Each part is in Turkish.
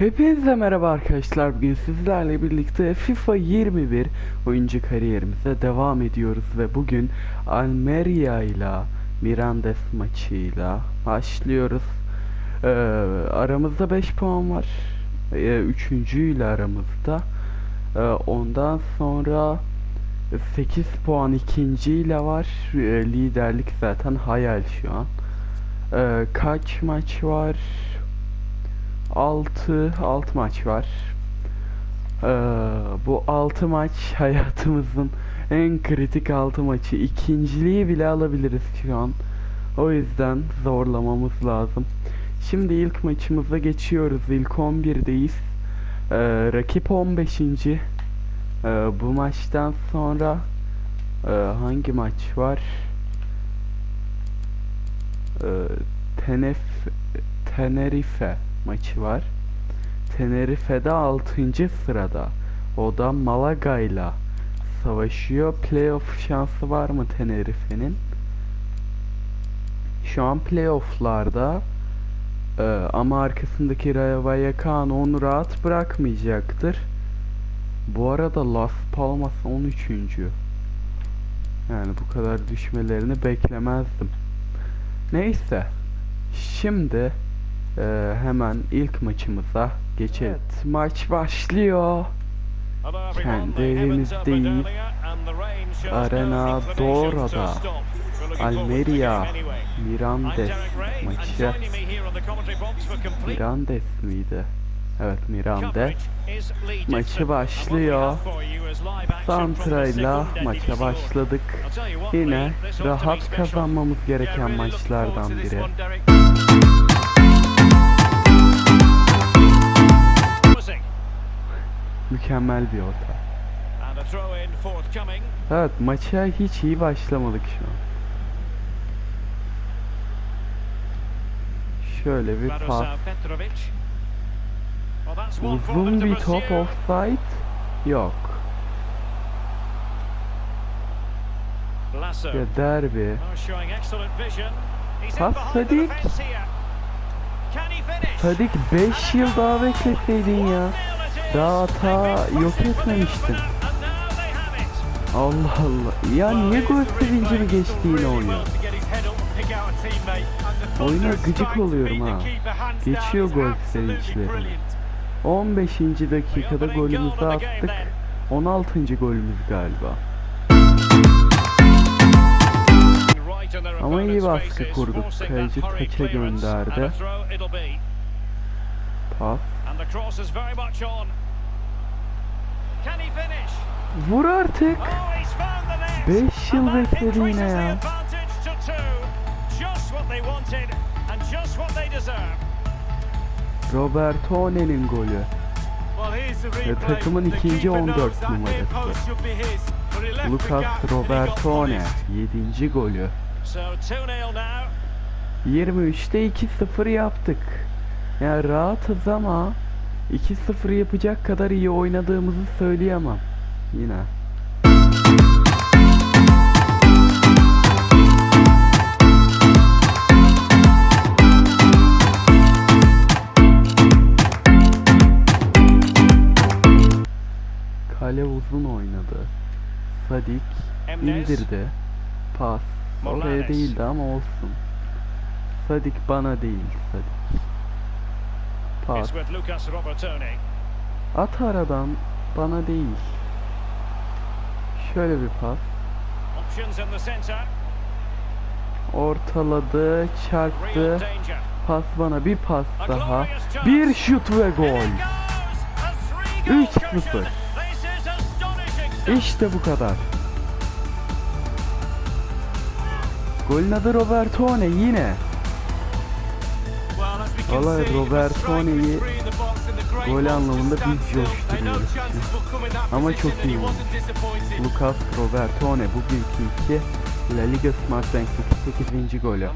Hepinize merhaba arkadaşlar. Bugün sizlerle birlikte FIFA 21 oyuncu kariyerimize devam ediyoruz ve bugün Almeria ile Mirandes maçıyla başlıyoruz. Ee, aramızda 5 puan var. Ee, üçüncüyle aramızda. Ee, ondan sonra 8 puan ikinciyle var. Ee, liderlik zaten hayal şu an. Ee, kaç maç var? 6 6 maç var. Ee, bu 6 maç hayatımızın en kritik 6 maçı. İkinciliği bile alabiliriz şu an. O yüzden zorlamamız lazım. Şimdi ilk maçımıza geçiyoruz. İlk 11'deyiz. Ee, rakip 15. Ee, bu maçtan sonra e, hangi maç var? Ee, Tenef Tenerife maçı var. Tenerife'de 6. sırada. O da Malaga'yla savaşıyor. Playoff şansı var mı Tenerife'nin? Şu an playoff'larda ee, ama arkasındaki Rayo Vallecano onu rahat bırakmayacaktır. Bu arada Las Palmas 13. Yani bu kadar düşmelerini beklemezdim. Neyse. Şimdi e, hemen ilk maçımıza geçelim. Evet, maç başlıyor. Kendi evimizdeyiz. Arena Dora'da Almeria Mirandes maçı. Mirandes miydi? Evet Mirandes. Maçı başlıyor. Santra'yla maça başladık. Yine rahat kazanmamız gereken maçlardan biri. Mükemmel bir orta. Evet maça hiç iyi başlamadık şu an. Şöyle bir pas. Uzun bir top offside yok. Ya derbi. Pas Sadik. Sadik 5 yıl daha bekletseydin ya. Daha hata yok etmemiştin. Allah Allah. Ya niye gol sevinci mi geçti yine oyunu? Oyuna gıcık oluyorum ha. Geçiyor gol sevinçleri. 15. dakikada golümüzü attık. 16. golümüz galiba. Ama iyi baskı kurduk. Kaleci taça gönderdi. Pas. Vur artık. 5 yıl bekledi yine ya. Robertone'nin golü. Ve takımın ikinci 14 numarası. Lucas Robertone 7. golü. 23'te 2-0 yaptık. Yani rahatız ama 2-0 yapacak kadar iyi oynadığımızı söyleyemem. Yine. Kale uzun oynadı. Sadik indirdi. Pas. Oraya değildi ama olsun. Sadik bana değil Sadik. Pas. At aradan bana değil. Şöyle bir pas. Ortaladı, çarptı. Pas bana bir pas daha. Bir şut ve gol. 3-0. İşte bu kadar. Golün adı Robertone yine. Vallahi Robertone'yi gol anlamında biz coşturuyoruz. Ama çok iyi. Lucas Robertone bugünkü iki La Liga Smart Bank'teki 8. golü.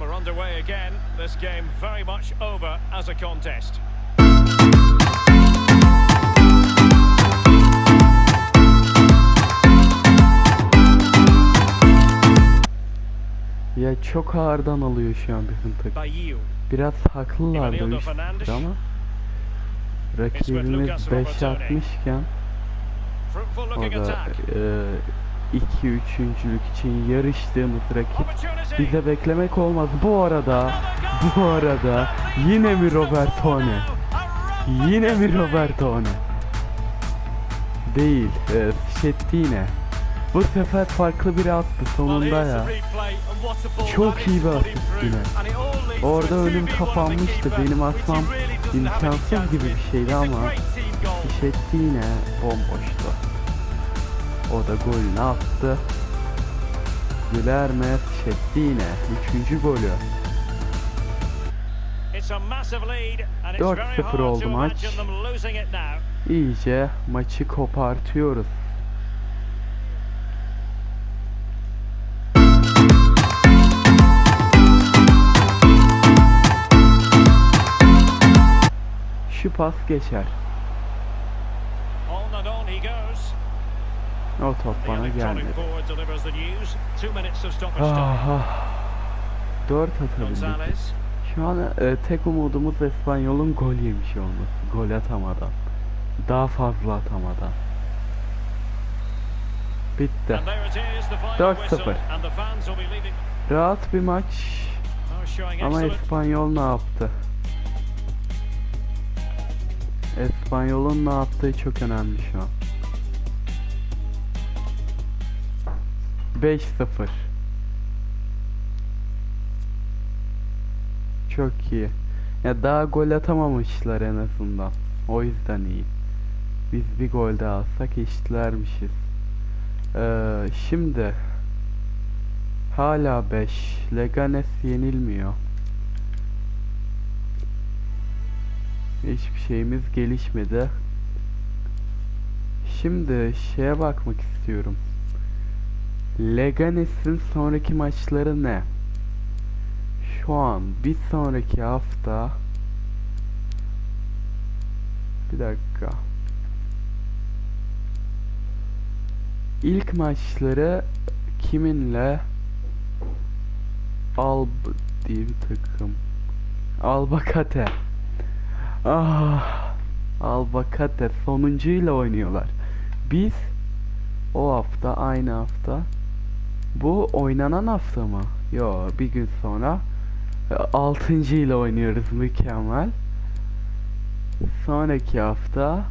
Ya çok ağırdan alıyor şu an bizim takım. Biraz haklılar da Ivanildo üst ama Rakibimiz 5 atmışken Fruitful o looking da attack. 2 üçüncülük için yarıştığımız rakip bize beklemek olmaz. Bu arada bu arada yine mi Robertone? Yine mi Robertone? Değil. E, Schettine. Bu sefer farklı biri attı sonunda ya. Çok iyi bir asist yine. Orada önüm kapanmıştı. Benim atmam imkansız gibi bir şeydi ama Schettine bomboştu. O da golünü attı. Gülermez Schettine. Üçüncü golü. 4-0 oldu maç. İyice maçı kopartıyoruz. Pas geçer. O top bana gelmedi. Ah, ah. 4 atabildik. Şu an e, tek umudumuz Espanyol'un gol yemiş olması. Gol atamadan. Daha fazla atamadan. Bitti. And there it is, the final 4-0. whistle, and the fans will be leaving. Rahat bir maç ama İspanyol ne yaptı? İspanyol'un ne yaptığı çok önemli şu an. 5-0 Çok iyi. Ya daha gol atamamışlar en azından. O yüzden iyi. Biz bir gol daha alsak eşitlermişiz. Ee, şimdi hala 5. Leganes yenilmiyor. Hiçbir şeyimiz gelişmedi. Şimdi şeye bakmak istiyorum. Leganes'in sonraki maçları ne? Şu an bir sonraki hafta Bir dakika. İlk maçları kiminle? Alb diye bir takım. Albacate. Ah. Albacate sonuncuyla oynuyorlar. Biz o hafta aynı hafta. Bu oynanan hafta mı? Yo bir gün sonra e, altıncı ile oynuyoruz mükemmel. Sonraki hafta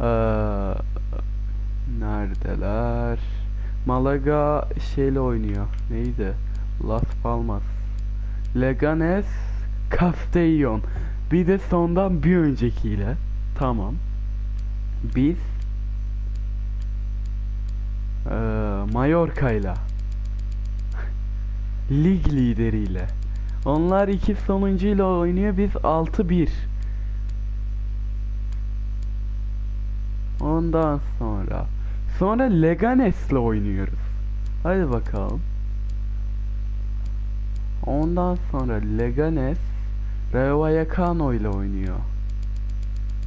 eee neredeler? Malaga şeyle oynuyor. Neydi? Las Palmas. Leganes Castellón. Bir de sondan bir öncekiyle. Tamam. Biz eee Mallorca'yla lig lideriyle. Onlar iki sonuncuyla oynuyor. Biz 6-1. Ondan sonra sonra Leganes'le oynuyoruz. Hadi bakalım. Ondan sonra Leganes Rayo Vallecano ile oynuyor.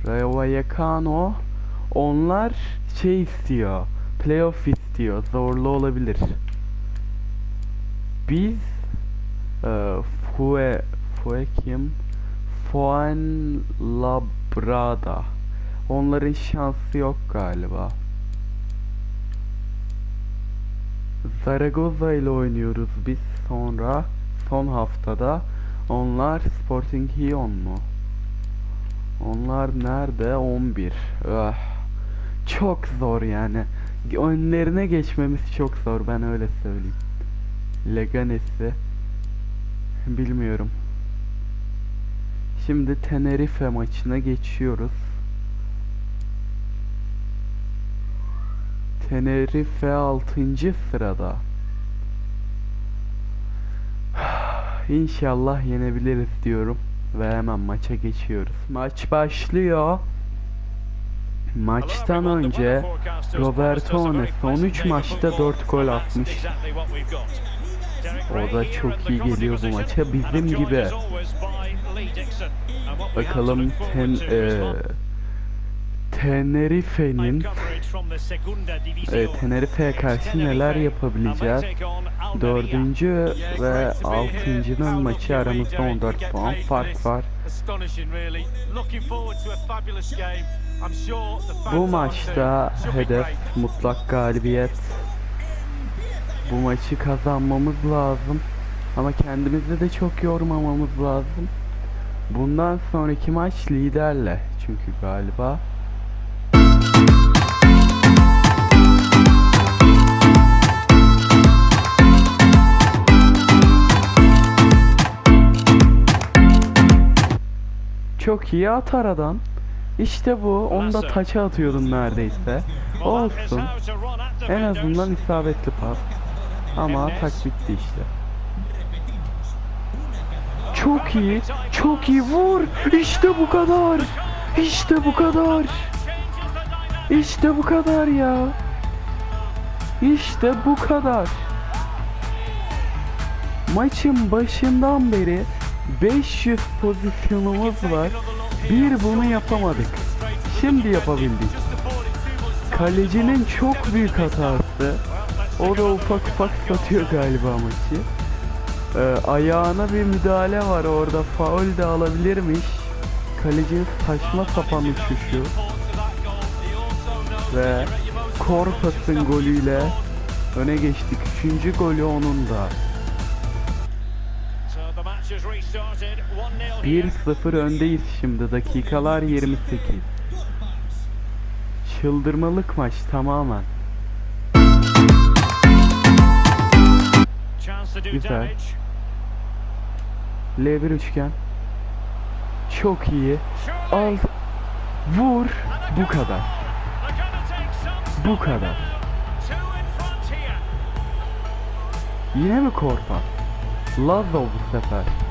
Rayo Vallecano onlar şey istiyor. Playoff istiyor. Zorlu olabilir. Biz e, Fue Fue kim? Fuenlabrada. Onların şansı yok galiba. Zaragoza ile oynuyoruz biz sonra son haftada. Onlar Sporting Lyon mu? Onlar nerede? 11. Öh. Çok zor yani. Önlerine geçmemiz çok zor ben öyle söyleyeyim. Leganes'i bilmiyorum. Şimdi Tenerife maçına geçiyoruz. Tenerife 6. sırada. İnşallah yenebiliriz diyorum ve hemen maça geçiyoruz. Maç başlıyor. Maçtan önce Robertone son 3 maçta 4 gol atmış. O da çok iyi geliyor bu maça. Bizim gibi. Bakalım ten, e, Tenerife'nin Evet, Tenerife'ye karşı neler yapabileceğiz? Dördüncü ve altıncının maçı aramızda 14 puan fark var. Bu maçta hedef mutlak galibiyet. Bu maçı kazanmamız lazım. Ama kendimizi de çok yormamamız lazım. Bundan sonraki maç liderle. Çünkü galiba çok iyi at aradan. İşte bu. Onu da taça atıyordum neredeyse. Olsun. En azından isabetli pas. Ama atak bitti işte. Çok iyi. Çok iyi. Vur. İşte bu kadar. İşte bu kadar. İşte bu kadar ya. İşte bu kadar. Maçın başından beri 500 pozisyonumuz var. Bir bunu yapamadık. Şimdi yapabildik. Kalecinin çok büyük hatası. O da ufak ufak satıyor galiba maçı. Ee, ayağına bir müdahale var orada. Faul de alabilirmiş. Kalecinin saçma sapan uçuşu. Ve Korpas'ın golüyle öne geçtik. Üçüncü golü onun da. 1-0 öndeyiz şimdi. Dakikalar 28. Çıldırmalık maç tamamen. Güzel. L1 üçgen. Çok iyi. Al. Vur. Bu kadar. Bu kadar. Yine mi Korpa? Lazo bu sefer.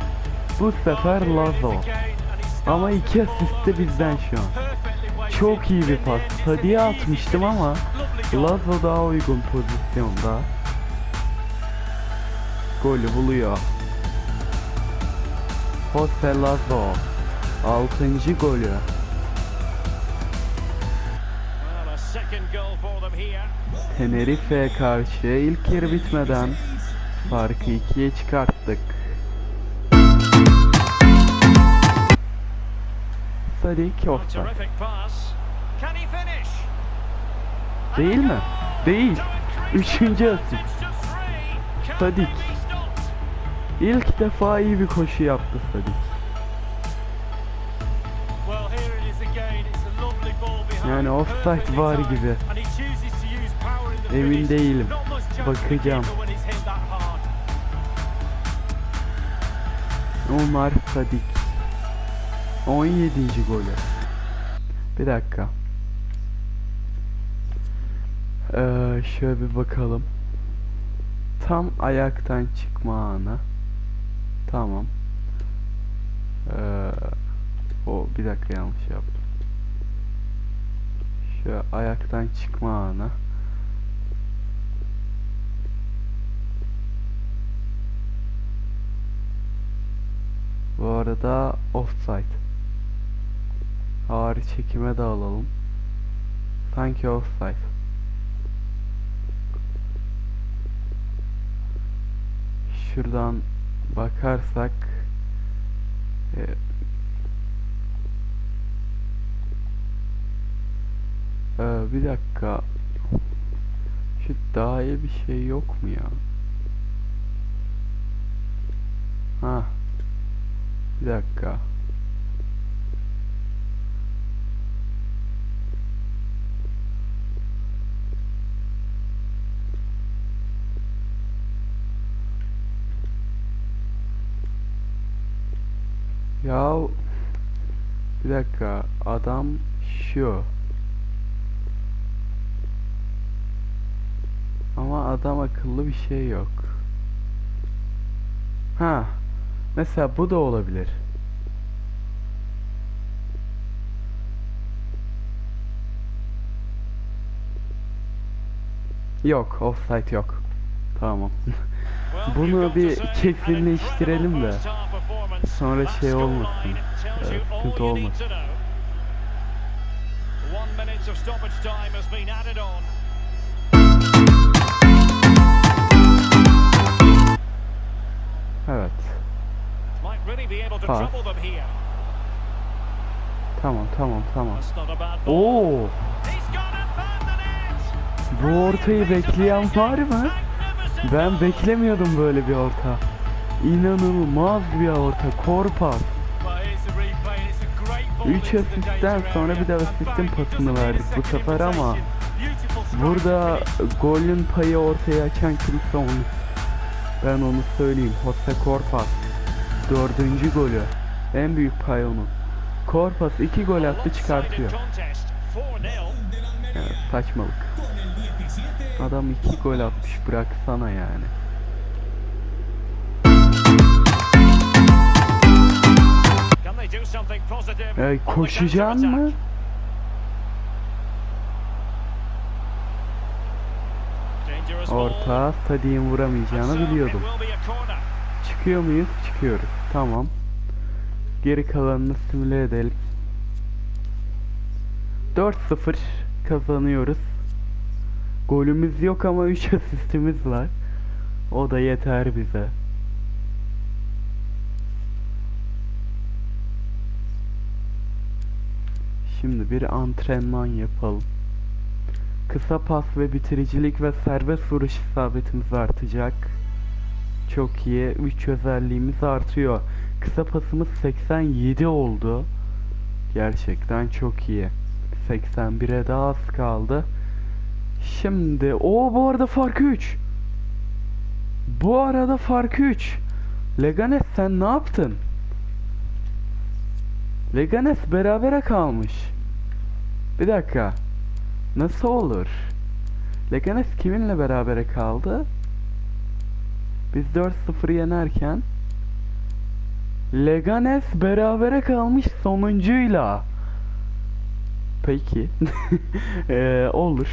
Bu sefer Lazo. Ama iki asist de bizden şu an. Çok iyi bir pas. Sadiye atmıştım ama Lazo daha uygun pozisyonda. Golü buluyor. Jose Lazo. Altıncı golü. Tenerife'ye karşı ilk yarı bitmeden farkı ikiye çıkarttık. Sadik offside. Değil mi? Değil. Üçüncü asist. Sadik. İlk defa iyi bir koşu yaptı Sadik. Yani offside var gibi. Emin değilim. Bakacağım. Omar Sadik. 17. golü. Bir dakika. Ee, şöyle bir bakalım. Tam ayaktan çıkma anı. Tamam. Ee, o bir dakika yanlış yaptım. Şu ayaktan çıkma anı. Bu arada offside. Ağır çekime de alalım. Sanki offside. Şuradan bakarsak e, e, bir dakika şu iyi bir şey yok mu ya? Ha. Bir dakika. Ya bir dakika adam şu ama adam akıllı bir şey yok. Ha mesela bu da olabilir. Yok offside yok. Tamam. Bunu bir kesinleştirelim de sonra şey olmasın. sıkıntı olmasın. One minute of stoppage time has been added on. Evet. Here. Tamam tamam tamam. Oo, bu ortayı bekleyen var mı? Ben beklemiyordum böyle bir orta. İnanılmaz bir orta. Korpas. Well, here's the replay, and it's a great ball 3 into the asistten sonra bir de asistin pasını verdik bu sefer ama burada golün payı ortaya açan kimse onu. Ben onu söyleyeyim. Jose Korpas. Dördüncü golü. En büyük pay onun. Korpas 2 gol attı çıkartıyor. Contest, 4-0. Evet, saçmalık. Adam 2 gol atmış bıraksana yani. The koşacaksın mı? Orta And vuramayacağını biliyordum. Çıkıyor muyuz? Çıkıyoruz. Tamam. Geri kalanını simüle edelim. 4-0 kazanıyoruz. Golümüz yok ama 3 asistimiz var. O da yeter bize. Şimdi bir antrenman yapalım. Kısa pas ve bitiricilik ve serbest vuruş isabetimiz artacak. Çok iyi. 3 özelliğimiz artıyor. Kısa pasımız 87 oldu. Gerçekten çok iyi. 81'e daha az kaldı. Şimdi o bu arada fark 3. Bu arada fark 3. Leganes sen ne yaptın? Leganes berabere kalmış. Bir dakika. Nasıl olur? Leganes kiminle berabere kaldı? Biz 4-0 yenerken Leganes berabere kalmış sonuncuyla. Peki. Eee, olur.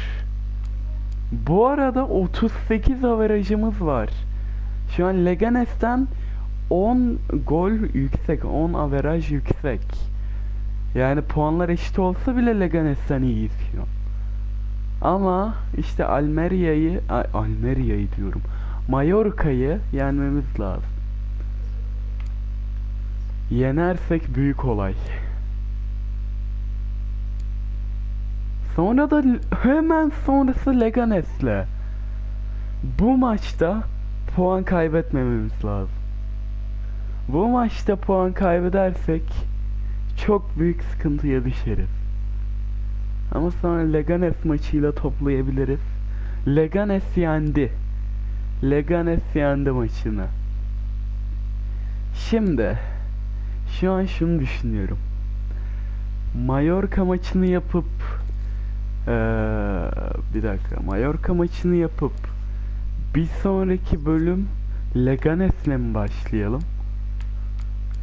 Bu arada 38 averajımız var. Şu an Leganes'ten 10 gol yüksek, 10 averaj yüksek. Yani puanlar eşit olsa bile Leganes'ten iyiyiz şu. Ama işte Almeria'yı, Ay, Almeria'yı diyorum. Mallorca'yı yenmemiz lazım. Yenersek büyük olay. Sonra da hemen sonrası Leganes'le. Bu maçta puan kaybetmememiz lazım. Bu maçta puan kaybedersek çok büyük sıkıntıya düşeriz. Ama sonra Leganes maçıyla toplayabiliriz. Leganes yendi. Leganes yendi maçını. Şimdi şu an şunu düşünüyorum. Mallorca maçını yapıp eee, bir dakika Mallorca maçını yapıp bir sonraki bölüm Leganes'le mi başlayalım?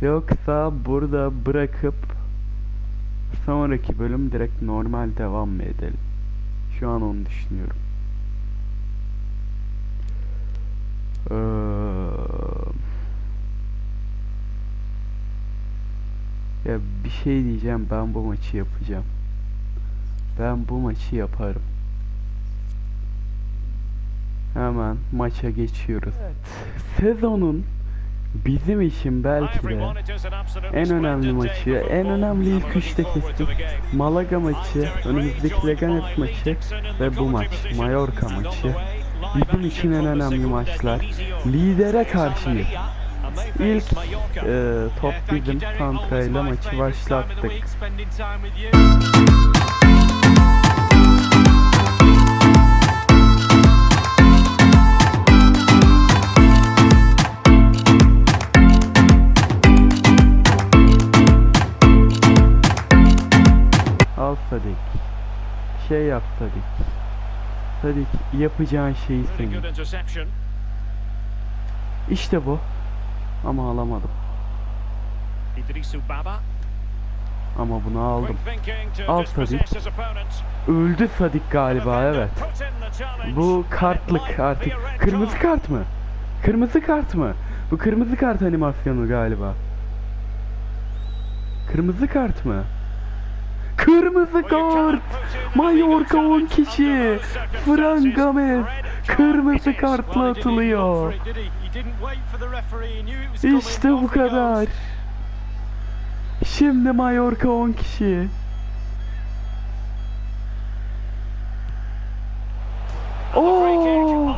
Yoksa burada bırakıp sonraki bölüm direkt normal devam mı edelim? Şu an onu düşünüyorum. Eee, ya bir şey diyeceğim ben bu maçı yapacağım. Ben bu maçı yaparım. Hemen maça geçiyoruz. Sezonun bizim için belki de en önemli maçı, en önemli ilk üçte kestik. Malaga maçı, önümüzdeki Leganes maçı ve bu maç, Mallorca maçı. Bizim için en önemli maçlar. Lidere karşıyız. İlk e, top bizim Santra ile maçı başlattık. Şey yap Sadik. Sadik yapacağın şeyi senin. İşte bu. Ama alamadım. Ama bunu aldım. Al Sadik. Öldü Sadik galiba evet. Bu kartlık artık. Kırmızı kart mı? Kırmızı kart mı? Bu kırmızı kart animasyonu galiba. Kırmızı kart mı? Kırmızı kart. Mallorca 10 kişi. Fran Gomez kırmızı kartla atılıyor. İşte bu kadar. Şimdi Mallorca 10 kişi. Oo!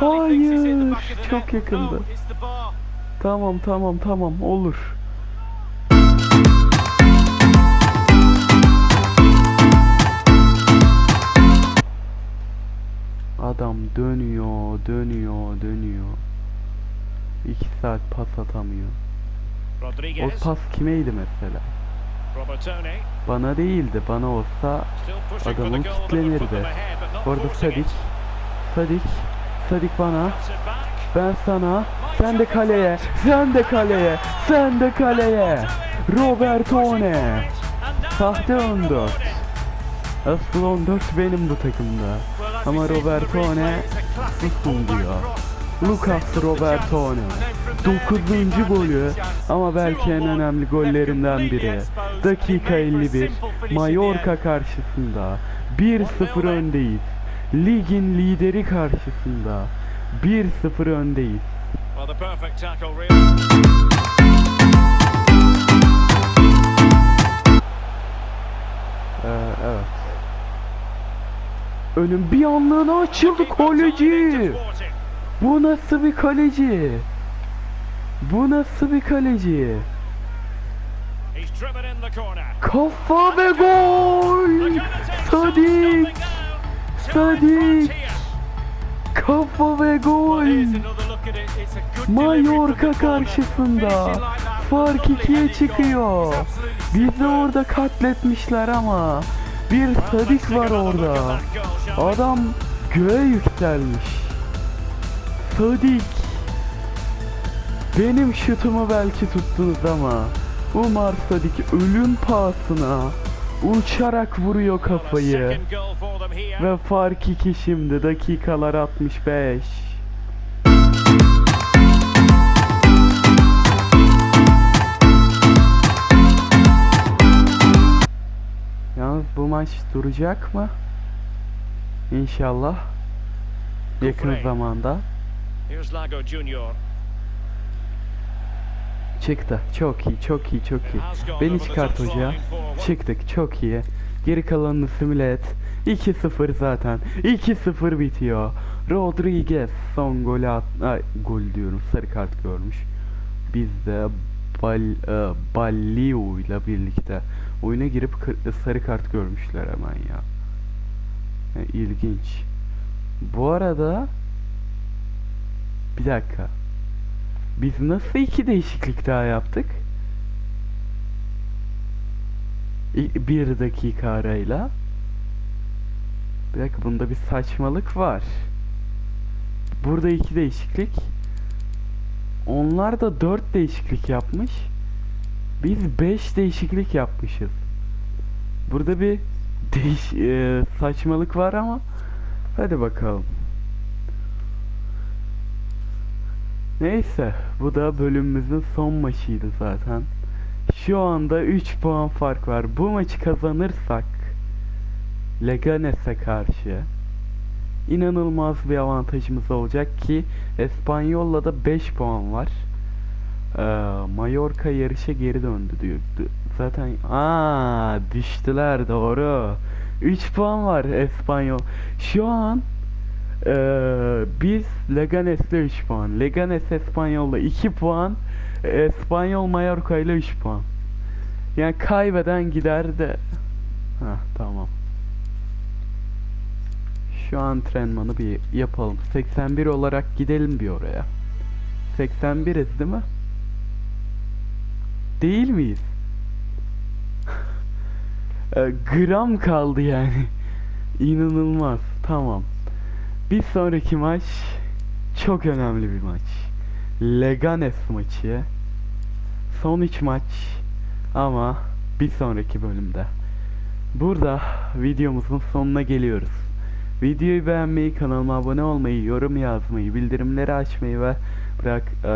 Hayır, çok yakındı. Tamam tamam tamam olur. Adam dönüyor, dönüyor, dönüyor. İki saat pas atamıyor. O pas kimeydi mesela? Robertone, Bana değildi. Bana olsa adamın kitlenirdi. Orada forcing Sadik. Sadik. Sadik bana. Ben sana. Sen de kaleye. Sen de kaleye. Sen de kaleye. Robertone. Sahte 14. Asıl 14 benim bu takımda. Ama Robertone susun diyor. Lucas Robertone. 9. golü ama belki en önemli gollerinden biri. Dakika 51. Mallorca karşısında 1-0 öndeyiz. Ligin lideri karşısında 1-0 öndeyiz. Ee, evet. Önüm bir anlığına açıldı kaleci. Bu nasıl bir kaleci? Bu nasıl bir kaleci? Kafa ve gol! Sadik! Sadik! Kafa ve gol! Mallorca karşısında fark ikiye çıkıyor. Bizi orada katletmişler ama bir Sadik var orada. Adam göğe yükselmiş. Sadik. Benim şutumu belki tuttunuz ama Umar Sadik ölüm pahasına uçarak vuruyor kafayı. Ve fark 2 şimdi dakikalar 65. bu maç duracak mı? İnşallah. Yakın zamanda. Çıktı. Çok iyi, çok iyi, çok iyi. Beni çıkart hoca. Çıktık, çok iyi. Geri kalanını simüle et. 2-0 zaten. 2-0 bitiyor. Rodriguez son golü at... Ay, gol diyorum. Sarı kart görmüş. Biz de Bal, e, ile birlikte oyuna girip sarı kart görmüşler hemen ya. Yani ilginç. Bu arada bir dakika. Biz nasıl iki değişiklik daha yaptık? Bir dakika arayla. Bir dakika bunda bir saçmalık var. Burada iki değişiklik. Onlar da dört değişiklik yapmış. Biz beş değişiklik yapmışız. Burada bir değiş e, saçmalık var ama hadi bakalım. Neyse, bu da bölümümüzün son maçıydı zaten. Şu anda 3 puan fark var. Bu maçı kazanırsak Leganes'e karşı inanılmaz bir avantajımız olacak ki Espanyol'la da 5 puan var. Ee, Mallorca yarışa geri döndü diyor. Zaten aa düştüler doğru. 3 puan var Espanyol. Şu an ee, biz Leganes'le 3 puan. Leganes Espanyol'la 2 puan. Espanyol Mallorca ile 3 puan. Yani kaybeden gider de. Ha tamam. Şu antrenmanı bir yapalım. 81 olarak gidelim bir oraya. 81'iz değil mi? Değil miyiz? E, gram kaldı yani. İnanılmaz. Tamam. Bir sonraki maç çok önemli bir maç. Leganes maçı. Son 3 maç ama bir sonraki bölümde. Burada videomuzun sonuna geliyoruz. Videoyu beğenmeyi, kanalıma abone olmayı, yorum yazmayı, bildirimleri açmayı ve bırak e,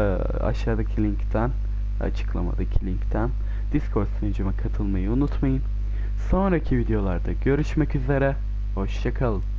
aşağıdaki linkten, açıklamadaki linkten Discord sunucuma katılmayı unutmayın. Sonraki videolarda görüşmek üzere. Hoşçakalın.